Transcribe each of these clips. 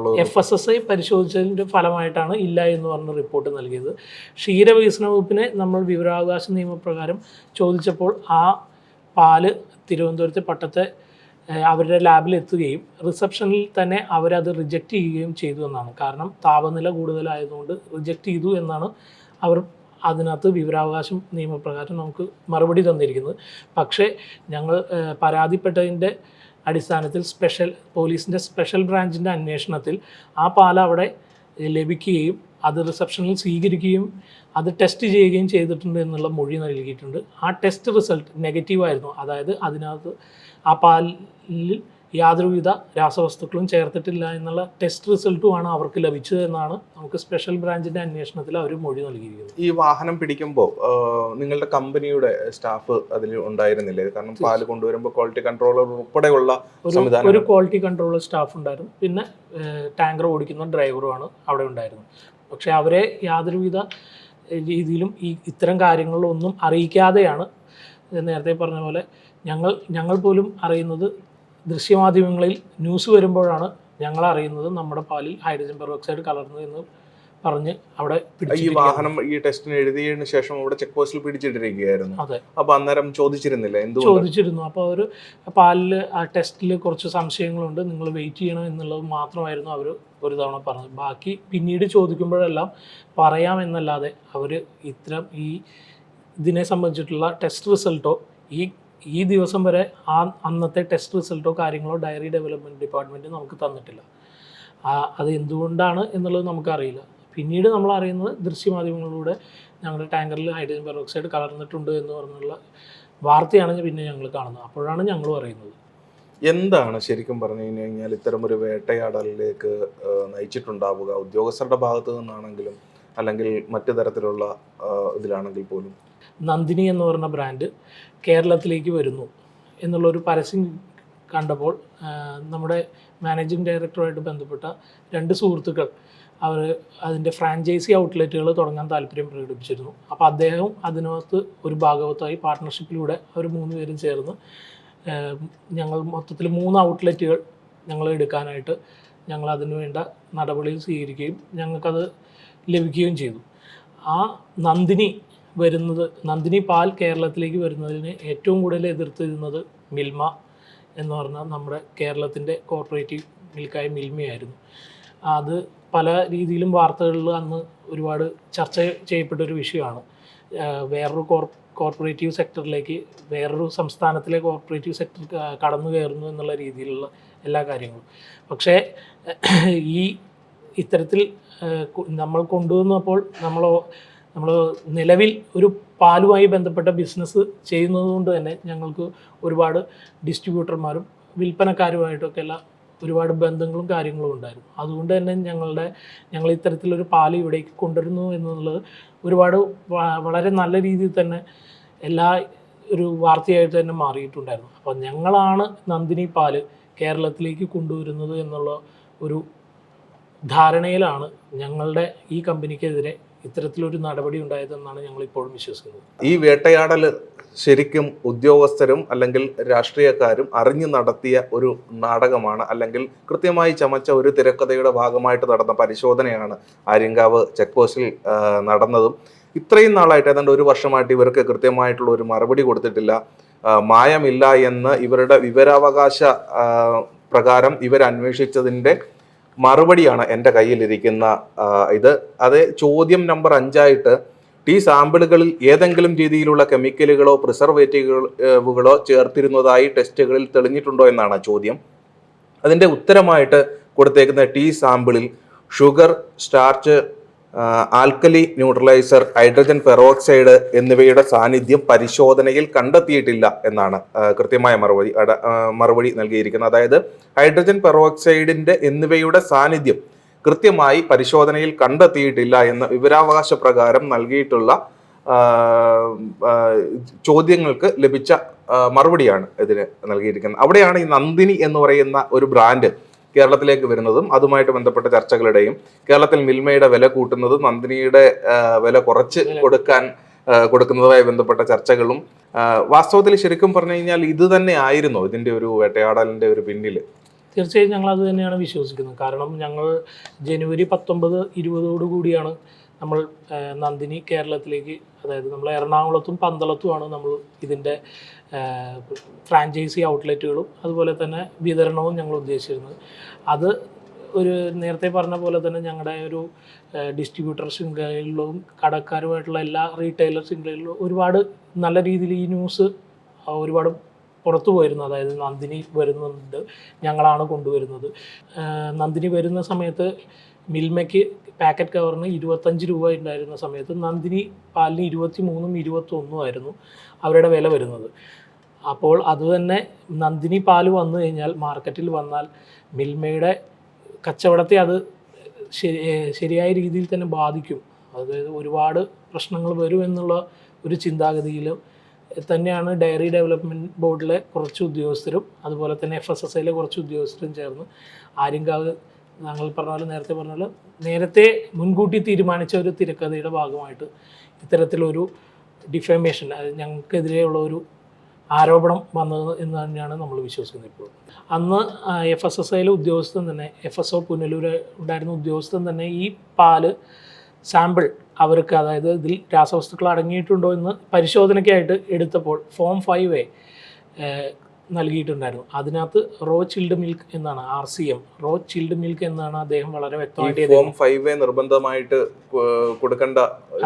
ആയിട്ടുള്ള F S S A പരിശോധിച്ചതിന്റെ ഫലമായിട്ടാണ് ഇല്ല എന്ന് പറഞ്ഞ റിപ്പോർട്ട് നൽകിയത്. ക്ഷീരവികസന വകുപ്പിനെ നമ്മൾ വിവരാവകാശ നിയമപ്രകാരം ചോദിച്ചപ്പോൾ ആ പാൽ തിരുവനന്തപുരത്തെ പട്ടത്തെ അവരുടെ ലാബിൽ എത്തുകയും റിസപ്ഷനിൽ തന്നെ അവരത് റിജക്റ്റ് ചെയ്യുകയും ചെയ്തു എന്നാണ്. കാരണം താപനില കൂടുതലായതുകൊണ്ട് റിജക്റ്റ് ചെയ്തു എന്നാണ് അവർ അതിനകത്ത് വിവരാവകാശം നിയമപ്രകാരം നമുക്ക് മറുപടി തന്നിരിക്കുന്നത്. പക്ഷേ ഞങ്ങൾ പരാതിപ്പെട്ടതിന്റെ അടിസ്ഥാനത്തിൽ സ്പെഷ്യൽ പോലീസിന്റെ സ്പെഷ്യൽ ബ്രാഞ്ചിന്റെ അന്വേഷണത്തിൽ ആ പാല അവിടെ ലഭിക്കുകയും അത് റിസപ്ഷനിൽ സ്വീകരിക്കുകയും അത് ടെസ്റ്റ് ചെയ്യുകയും ചെയ്തിട്ടുണ്ട് എന്നുള്ള മൊഴി നൽകിയിട്ടുണ്ട്. ആ ടെസ്റ്റ് റിസൾട്ട് നെഗറ്റീവായിരുന്നു. അതായത് അതിനകത്ത് ആ പാലിൽ യാതൊരുവിധ രാസവസ്തുക്കളും ചേർത്തിട്ടില്ല എന്നുള്ള ടെസ്റ്റ് റിസൾട്ടുമാണ് അവർക്ക് ലഭിച്ചത് എന്നാണ് നമുക്ക് സ്പെഷ്യൽ ബ്രാഞ്ചിന്റെ അന്വേഷണത്തിൽ അവർ മൊഴി നൽകിയിരിക്കുന്നത്. ഈ വാഹനം പിടിക്കുമ്പോൾ നിങ്ങളുടെ കമ്പനിയുടെ സ്റ്റാഫ് അതിൽ ഉണ്ടായിരുന്നില്ലേ? കാരണം പാൽ കൊണ്ടുവരുമ്പോൾ ക്വാളിറ്റി കൺട്രോളർ ഉൾപ്പെടെയുള്ള ഒരു ക്വാളിറ്റി കൺട്രോളർ സ്റ്റാഫ് ഉണ്ടായിരുന്നു. പിന്നെ ടാങ്കർ ഓടിക്കുന്ന ഡ്രൈവറുമാണ് അവിടെ ഉണ്ടായിരുന്നത്. പക്ഷേ അവരെ യാതൊരുവിധ രീതിയിലും ഈ ഇത്തരം കാര്യങ്ങളിലൊന്നും അറിയിക്കാതെയാണ് നേരത്തെ പറഞ്ഞ പോലെ ഞങ്ങൾ ഞങ്ങൾ പോലും അറിയുന്നത് ദൃശ്യമാധ്യമങ്ങളിൽ ന്യൂസ് വരുമ്പോഴാണ് ഞങ്ങൾ അറിയുന്നത് നമ്മുടെ പാലിൽ ഹൈഡ്രജൻ പെറോക്സൈഡ് കലർന്നു എന്ന് പറഞ്ഞ് അവിടെ ഈ വാഹനം ഈ ടെസ്റ്റിന് എഴുതിയതിനു ശേഷം അവിടെ ചെക്ക് പോസ്റ്റിൽ പിടിച്ചിട്ടിരിക്കുകയായിരുന്നു. അതെ. അപ്പൊ അന്നേരം ചോദിച്ചിരുന്നില്ല എന്ത് ചോദിച്ചിരുന്നു. അപ്പോൾ അവർ പാലിൽ ആ ടെസ്റ്റിൽ കുറച്ച് സംശയങ്ങളുണ്ട് നിങ്ങൾ വെയിറ്റ് ചെയ്യണം എന്നുള്ളത് മാത്രമായിരുന്നു അവർ ഒരു തവണ പറഞ്ഞത്. ബാക്കി പിന്നീട് ചോദിക്കുമ്പോഴെല്ലാം പറയാമെന്നല്ലാതെ അവർ ഇത്തരം ഈ ഇതിനെ സംബന്ധിച്ചിട്ടുള്ള ടെസ്റ്റ് റിസൾട്ടോ ഈ ഈ ദിവസം വരെ ആ അന്നത്തെ ടെസ്റ്റ് റിസൾട്ടോ കാര്യങ്ങളോ ഡയറി ഡെവലപ്മെന്റ് ഡിപ്പാർട്ട്മെന്റ് നമുക്ക് തന്നിട്ടില്ല. അത് എന്തുകൊണ്ടാണ് എന്നുള്ളത് നമുക്കറിയില്ല. പിന്നീട് നമ്മൾ അറിയുന്നത് ദൃശ്യമാധ്യമങ്ങളിലൂടെ ഞങ്ങളുടെ ടാങ്കറിൽ ഹൈഡ്രജൻ പെറോക്സൈഡ് കലർന്നിട്ടുണ്ട് എന്ന് പറഞ്ഞുള്ള വാർത്തയാണ് പിന്നെ ഞങ്ങൾ കാണുന്നത്. അപ്പോഴാണ് ഞങ്ങൾ അറിയുന്നത് എന്താണ് ശരിക്കും പറഞ്ഞു കഴിഞ്ഞു കഴിഞ്ഞാൽ ഇത്തരം ഒരു വേട്ടയാടലിലേക്ക് നയിച്ചിട്ടുണ്ടാവുക? ഉദ്യോഗസ്ഥരുടെ ഭാഗത്തു നിന്നാണെങ്കിലും അല്ലെങ്കിൽ മറ്റു തരത്തിലുള്ള ഇതിലാണെങ്കിൽ പോലും. നന്ദിനി എന്ന് പറഞ്ഞ ബ്രാൻഡ് കേരളത്തിലേക്ക് വരുന്നു എന്നുള്ളൊരു പരസ്യം കണ്ടപ്പോൾ നമ്മുടെ മാനേജിങ് ഡയറക്ടറുമായിട്ട് ബന്ധപ്പെട്ട രണ്ട് സുഹൃത്തുക്കൾ അവർ അതിന്റെ ഫ്രാഞ്ചൈസി ഔട്ട്ലെറ്റുകൾ തുടങ്ങാൻ താല്പര്യം പ്രകടിപ്പിച്ചിരുന്നു. അപ്പോൾ അദ്ദേഹവും അതിനകത്ത് ഒരു ഭാഗവത്തായി പാർട്ട്ണർഷിപ്പിലൂടെ അവർ മൂന്ന് പേരും ചേർന്ന് ഞങ്ങൾ മൊത്തത്തിൽ മൂന്ന് ഔട്ട്ലെറ്റുകൾ ഞങ്ങൾ എടുക്കാനായിട്ട് ഞങ്ങൾ അതിനു വേണ്ട നടപടികൾ സ്വീകരിക്കുകയും ഞങ്ങൾക്കത് ലഭിക്കുകയും ചെയ്തു. ആ നന്ദിനി വരുന്നത് നന്ദിനി പാൽ കേരളത്തിലേക്ക് വരുന്നതിന് ഏറ്റവും കൂടുതൽ എതിർത്തിരുന്നത് മിൽമ എന്ന് പറഞ്ഞാൽ നമ്മുടെ കേരളത്തിന്റെ കോർപ്പറേറ്റീവ് മിൽക്കായ മിൽമയായിരുന്നു. അത് പല രീതിയിലും വാർത്തകളിൽ അന്ന് ഒരുപാട് ചർച്ച ചെയ്യപ്പെട്ട ഒരു വിഷയമാണ്. വേറൊരു കോർ കോർപ്പറേറ്റീവ് സെക്ടറിലേക്ക് വേറൊരു സംസ്ഥാനത്തിലെ കോർപ്പറേറ്റീവ് സെക്ടർ കടന്നു കയറുന്നു എന്നുള്ള രീതിയിലുള്ള എല്ലാ കാര്യങ്ങളും. പക്ഷേ ഈ ഇത്തരത്തിൽ നമ്മൾ കൊണ്ടുവന്നപ്പോൾ നമ്മൾ നമ്മൾ നിലവിൽ ഒരു പാലുമായി ബന്ധപ്പെട്ട ബിസിനസ് ചെയ്യുന്നത് കൊണ്ട് തന്നെ ഞങ്ങൾക്ക് ഒരുപാട് ഡിസ്ട്രിബ്യൂട്ടർമാരും വിൽപ്പനക്കാരുമായിട്ടൊക്കെ എല്ലാം ഒരുപാട് ബന്ധങ്ങളും കാര്യങ്ങളും ഉണ്ടായിരുന്നു. അതുകൊണ്ട് തന്നെ ഞങ്ങളുടെ ഞങ്ങൾ ഇത്തരത്തിലൊരു പാൽ ഇവിടേക്ക് കൊണ്ടുവരുന്നു എന്നുള്ളത് ഒരുപാട് വളരെ നല്ല രീതിയിൽ തന്നെ എല്ലാ ഒരു വാർത്തയായിട്ട് തന്നെ മാറിയിട്ടുണ്ടായിരുന്നു. അപ്പോൾ ഞങ്ങളാണ് നന്ദിനി പാൽ കേരളത്തിലേക്ക് കൊണ്ടുവരുന്നത് എന്നുള്ള ഒരു ധാരണയിലാണ് ഞങ്ങളുടെ ഈ കമ്പനിക്കെതിരെ ഇത്തരത്തിലൊരു നടപടി ഉണ്ടായതെന്നാണ് ഞങ്ങൾ ഇപ്പോഴും വിശ്വസിക്കുന്നത്. ഈ വേട്ടയാടൽ ശരിക്കും ഉദ്യോഗസ്ഥരും അല്ലെങ്കിൽ രാഷ്ട്രീയക്കാരും അറിഞ്ഞു നടത്തിയ ഒരു നാടകമാണ്. അല്ലെങ്കിൽ കൃത്യമായി ചമച്ച ഒരു തിരക്കഥയുടെ ഭാഗമായിട്ട് നടന്ന പരിശോധനയാണ് ആര്യങ്കാവ് ചെക്ക് പോസ്റ്റിൽ നടന്നതും. ഇത്രയും നാളായിട്ട് ഏതാണ്ട് ഒരു വർഷമായിട്ട് ഇവർക്ക് കൃത്യമായിട്ടുള്ള ഒരു മറുപടി കൊടുത്തിട്ടില്ല. മായമില്ല എന്ന് ഇവരുടെ വിവരാവകാശ പ്രകാരം ഇവർ അന്വേഷിച്ചതിന്റെ മറുപടിയാണ് എന്റെ കയ്യിലിരിക്കുന്ന ഇത്. അത് ചോദ്യം നമ്പർ അഞ്ചായിട്ട് ടീ സാമ്പിളുകളിൽ ഏതെങ്കിലും രീതിയിലുള്ള കെമിക്കലുകളോ പ്രിസർവേറ്റീവുകളോ ചേർത്തിരുന്നതായി ടെസ്റ്റുകളിൽ തെളിഞ്ഞിട്ടുണ്ടോ എന്നാണ് ചോദ്യം. അതിന്റെ ഉത്തരമായിട്ട് കൊടുത്തേക്കുന്ന ടീ സാമ്പിളിൽ sugar starch alkali neutraliser hydrogen peroxide എന്നിവയുടെ സാന്നിധ്യം പരിശോധനയിൽ കണ്ടെത്തിയിട്ടില്ല എന്നാണ് കൃത്യമായ മറുപടി മറുപടി നൽകിയിരിക്കുന്നത്. അതായത് ഹൈഡ്രജൻ പെറോക്സൈഡിന്റെ എന്നിവയുടെ സാന്നിധ്യം കൃത്യമായി പരിശോധനയിൽ കണ്ടെത്തിയിട്ടില്ല എന്ന് വിവരാവകാശ പ്രകാരം നൽകിയിട്ടുള്ള ചോദ്യങ്ങൾക്ക് ലഭിച്ച മറുപടിയാണ് ഇതിന് നൽകിയിരിക്കുന്നത്. അവിടെയാണ് ഈ നന്ദിനി എന്ന് പറയുന്ന ഒരു ബ്രാൻഡ് കേരളത്തിലേക്ക് വരുന്നതും അതുമായിട്ട് ബന്ധപ്പെട്ട ചർച്ചകളുടെയും കേരളത്തിൽ മിൽമയുടെ വില കൂട്ടുന്നതും നന്ദിനിയുടെ വില കുറച്ച് കൊടുക്കാൻ കൊടുക്കുന്നതുമായി ബന്ധപ്പെട്ട ചർച്ചകളും വാസ്തവത്തിൽ ശരിക്കും പറഞ്ഞു കഴിഞ്ഞാൽ ഇത് തന്നെ ആയിരുന്നോ ഇതിന്റെ ഒരു വേട്ടയാടലിന്റെ ഒരു പിന്നിൽ തീർച്ചയായും ഞങ്ങൾ അത് തന്നെയാണ് വിശ്വസിക്കുന്നത്. കാരണം ഞങ്ങൾ ജനുവരി പത്തൊമ്പത് ഇരുപതോടു കൂടിയാണ് നമ്മൾ നന്ദിനി കേരളത്തിലേക്ക് അതായത് നമ്മൾ എറണാകുളത്തും പന്തളത്തുമാണ് നമ്മൾ ഇതിന്റെ ഫ്രാഞ്ചൈസി ഔട്ട്ലെറ്റുകളും അതുപോലെ തന്നെ വിതരണവും ഞങ്ങൾ ഉദ്ദേശിച്ചിരുന്നത്. അത് ഒരു നേരത്തെ പറഞ്ഞ പോലെ തന്നെ ഞങ്ങളുടെ ഒരു ഡിസ്ട്രിബ്യൂട്ടർ ശൃംഖലകളിലും കടക്കാരുമായിട്ടുള്ള എല്ലാ റീറ്റെയിലർ ശൃംഖലകളിലും ഒരുപാട് നല്ല രീതിയിൽ ഈ ന്യൂസ് ഒരുപാട് പുറത്തു പോയിരുന്നു. അതായത് നന്ദിനി വരുന്നുണ്ട് ഞങ്ങളാണ് കൊണ്ടുവരുന്നത്. നന്ദിനി വരുന്ന സമയത്ത് മിൽമയ്ക്ക് പാക്കറ്റ് കവറിന് ഇരുപത്തഞ്ച് രൂപ ഉണ്ടായിരുന്ന സമയത്ത് നന്ദിനി പാലിന് ഇരുപത്തി മൂന്നും ഇരുപത്തൊന്നും ആയിരുന്നു അവരുടെ വില വരുന്നത്. അപ്പോൾ അതുതന്നെ നന്ദിനി പാൽ വന്നു കഴിഞ്ഞാൽ മാർക്കറ്റിൽ വന്നാൽ മിൽമയുടെ കച്ചവടത്തെ അത് ശരി ശരിയായ രീതിയിൽ തന്നെ ബാധിക്കും. അതായത് ഒരുപാട് പ്രശ്നങ്ങൾ വരും എന്നുള്ള ഒരു ചിന്താഗതിയിൽ തന്നെയാണ് ഡയറി ഡെവലപ്മെന്റ് ബോർഡിലെ കുറച്ച് ഉദ്യോഗസ്ഥരും അതുപോലെ തന്നെ എഫ് എസ് എസ് ഐയിലെ കുറച്ച് ഉദ്യോഗസ്ഥരും ചേർന്ന് ആര്യങ്കാവ് ഞങ്ങൾ പറഞ്ഞ പോലെ നേരത്തെ പറഞ്ഞ പോലെ നേരത്തെ മുൻകൂട്ടി തീരുമാനിച്ച ഒരു തിരക്കഥയുടെ ഭാഗമായിട്ട് ഇത്തരത്തിലൊരു ഡിഫമേഷൻ ഞങ്ങൾക്കെതിരെയുള്ള ഒരു ആരോപണം വന്നത് എന്ന് തന്നെയാണ് നമ്മൾ വിശ്വസിക്കുന്നത് ഇപ്പോൾ. അന്ന് എഫ് എസ് എസ് ഐയിലെ ഉദ്യോഗസ്ഥൻ തന്നെ എഫ് എസ് ഒ പുനലൂർ ഉണ്ടായിരുന്ന ഉദ്യോഗസ്ഥൻ തന്നെ ഈ പാൽ സാമ്പിൾ അവർക്ക് അതായത് ഇതിൽ രാസവസ്തുക്കൾ അടങ്ങിയിട്ടുണ്ടോ എന്ന് പരിശോധനയ്ക്കായിട്ട് എടുത്തപ്പോൾ ഫോം ഫൈവ് എ നൽകിയിട്ടുണ്ടായിരുന്നു. അതിനകത്ത് റോ ചിൽഡ് മിൽക്ക് എന്നാണ് R C M. Raw chilled milk എന്നാണ് അദ്ദേഹം വളരെ വ്യക്തമായിട്ട് ഫോം ഫൈവ് നിർബന്ധമായിട്ട് കൊടുക്കേണ്ട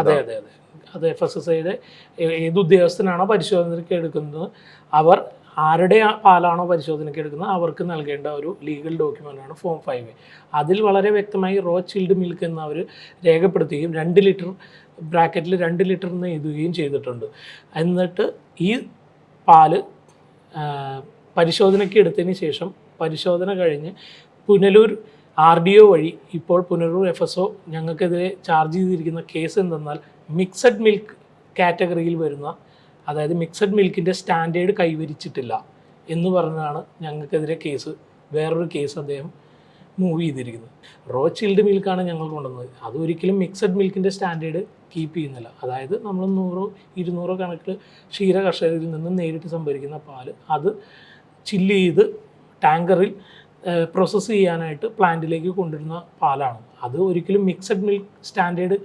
അതെ അതെ അതെ. അത് എഫ് എസ് എസ് ഐയുടെ ഏത് ഉദ്യോഗസ്ഥനാണോ പരിശോധനയ്ക്ക് എടുക്കുന്നത് അവർ ആരുടെ ആ പാലാണോ പരിശോധനയ്ക്ക് എടുക്കുന്നത് അവർക്ക് നൽകേണ്ട ഒരു ലീഗൽ ഡോക്യുമെന്റാണ് ഫോം ഫൈവ് അതിൽ വളരെ വ്യക്തമായി റോ ചിൽഡ് മിൽക്ക് എന്ന് അവർ രേഖപ്പെടുത്തുകയും രണ്ട് ലിറ്റർ ബ്രാക്കറ്റിൽ രണ്ട് ലിറ്റർ എന്ന് എഴുതുകയും ചെയ്തിട്ടുണ്ട്. എന്നിട്ട് ഈ പാൽ പരിശോധനയ്ക്ക് എടുത്തതിന് ശേഷം പരിശോധന കഴിഞ്ഞ് പുനലൂർ ആർ ഡി ഒ വഴി ഇപ്പോൾ പുനലൂർ എഫ് എസ് ഒ ഞങ്ങൾക്കെതിരെ ചാർജ് ചെയ്തിരിക്കുന്ന കേസ് എന്തെന്നാൽ മിക്സഡ് മിൽക്ക് കാറ്റഗറിയിൽ വരുന്ന അതായത് മിക്സഡ് മിൽക്കിന്റെ സ്റ്റാൻഡേർഡ് കൈവരിച്ചിട്ടില്ല എന്ന് പറഞ്ഞാണ് ഞങ്ങൾക്കെതിരെ കേസ്. വേറൊരു കേസ് അദ്ദേഹം മൂവ് ചെയ്തിരിക്കുന്നത്. റോ ചിൽഡ് മിൽക്കാണ് ഞങ്ങൾ കൊണ്ടുവന്നത്. അതൊരിക്കലും മിക്സഡ് മിൽക്കിന്റെ സ്റ്റാൻഡേർഡ് കീപ്പ് ചെയ്യുന്നില്ല. അതായത് നമ്മൾ നൂറോ ഇരുന്നൂറോ കണക്കിൽ ക്ഷീര കർഷകരിൽ നിന്ന് നേരിട്ട് സംഭരിക്കുന്ന പാൽ അത് ചില്ല് ചെയ്ത് ടാങ്കറിൽ പ്രോസസ്സ് ചെയ്യാനായിട്ട് പ്ലാന്റിലേക്ക് കൊണ്ടുവരുന്ന പാലാണ്. അത് ഒരിക്കലും മിക്സഡ് മിൽക്ക് സ്റ്റാൻഡേർഡ്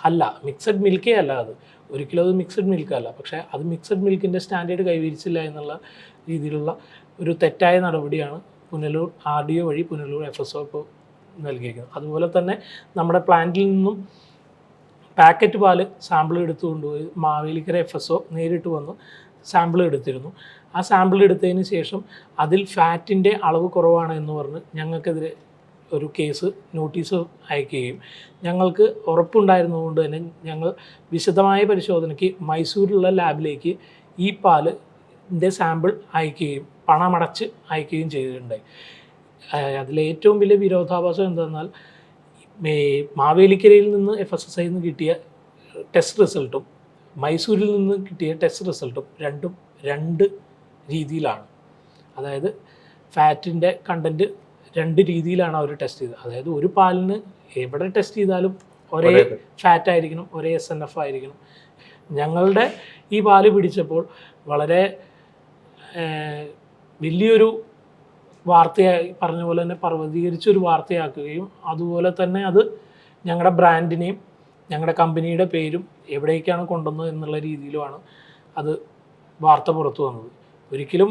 അല്ല. മിക്സഡ് മിൽക്കേ അല്ല അത്. ഒരിക്കലും അത് മിക്സഡ് മിൽക്ക് അല്ല. പക്ഷേ അത് മിക്സഡ് മിൽക്കിന്റെ സ്റ്റാൻഡേർഡ് കൈവരിച്ചില്ല എന്നുള്ള രീതിയിലുള്ള ഒരു തെറ്റായ നടപടിയാണ് പുനലൂർ ആർ ഡി ഒ വഴി പുനലൂർ എഫ് എസ് ഒ ഇപ്പോൾ നൽകിയിരിക്കുന്നത് അതുപോലെ തന്നെ നമ്മുടെ പ്ലാന്റിൽ നിന്നും പാക്കറ്റ് പാൽ സാമ്പിൾ എടുത്തു കൊണ്ടുപോയി മാവേലിക്കര എഫ് എസ് ഒ നേരിട്ട് വന്ന് സാമ്പിൾ എടുത്തിരുന്നു. ആ സാമ്പിൾ എടുത്തതിന് ശേഷം അതിൽ ഫാറ്റിന്റെ അളവ് കുറവാണ് എന്ന് പറഞ്ഞ് ഞങ്ങൾക്കെതിരെ ഒരു കേസ് നോട്ടീസ് അയക്കുകയും ഞങ്ങൾക്ക് ഉറപ്പുണ്ടായിരുന്നതുകൊണ്ട് തന്നെ ഞങ്ങൾ വിശദമായ പരിശോധനയ്ക്ക് മൈസൂരിലുള്ള ലാബിലേക്ക് ഈ പാലിന്റെ സാമ്പിൾ അയക്കുകയും പണമടച്ച് അയക്കുകയും ചെയ്തിട്ടുണ്ടായി അതിൽ അതിലെ ഏറ്റവും വലിയ വിരോധാഭാസം എന്തെന്നാൽ മാവേലിക്കരയിൽ നിന്ന് എഫ് എസ് എസ് ഐയിൽ നിന്ന് കിട്ടിയ ടെസ്റ്റ് റിസൾട്ടും മൈസൂരിൽ നിന്ന് കിട്ടിയ ടെസ്റ്റ് റിസൾട്ടും രണ്ടും രണ്ട് രീതിയിലാണ്. അതായത് ഫാറ്റിന്റെ കണ്ടന്റ് രണ്ട് രീതിയിലാണ് അവർ ടെസ്റ്റ് ചെയ്തത്. അതായത് ഒരു പാലിന് എവിടെ ടെസ്റ്റ് ചെയ്താലും ഒരേ ഫാറ്റ് ആയിരിക്കണം ഒരേ എസ് എൻ എഫ് ആയിരിക്കണം. ഞങ്ങളുടെ ഈ പാൽ പിടിച്ചപ്പോൾ വളരെ വലിയൊരു വാർത്തയായി പറഞ്ഞ പോലെ തന്നെ പർവതീകരിച്ചൊരു വാർത്തയാക്കുകയും അതുപോലെ തന്നെ അത് ഞങ്ങളുടെ ബ്രാൻഡിനെയും ഞങ്ങളുടെ കമ്പനിയുടെ പേരും എവിടേക്കാണ് കൊണ്ടുവന്നത് എന്നുള്ള രീതിയിലുമാണ് അത് വാർത്ത പുറത്തു വന്നത്. ഒരിക്കലും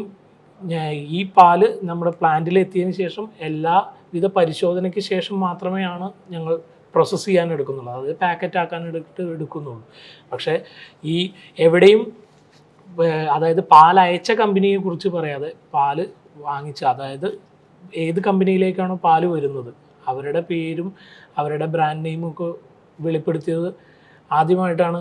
ഈ പാൽ നമ്മുടെ പ്ലാന്റിൽ എത്തിയതിന് ശേഷം എല്ലാവിധ പരിശോധനയ്ക്ക് ശേഷം മാത്രമേ ആണ് ഞങ്ങൾ പ്രോസസ്സ് ചെയ്യാൻ എടുക്കുന്നുള്ളൂ അത് പാക്കറ്റ് ആക്കാൻ എടുത്ത് എടുക്കുന്നുള്ളൂ. പക്ഷേ ഈ എവിടെയും അതായത് പാൽ അയച്ച കമ്പനിയെ കുറിച്ച് പറയാതെ പാൽ വാങ്ങിച്ച അതായത് ഏത് കമ്പനിയിലേക്കാണോ പാൽ വരുന്നത് അവരുടെ പേരും അവരുടെ ബ്രാൻഡ് നെയിമും വെളിപ്പെടുത്തിയത് ആദ്യമായിട്ടാണ്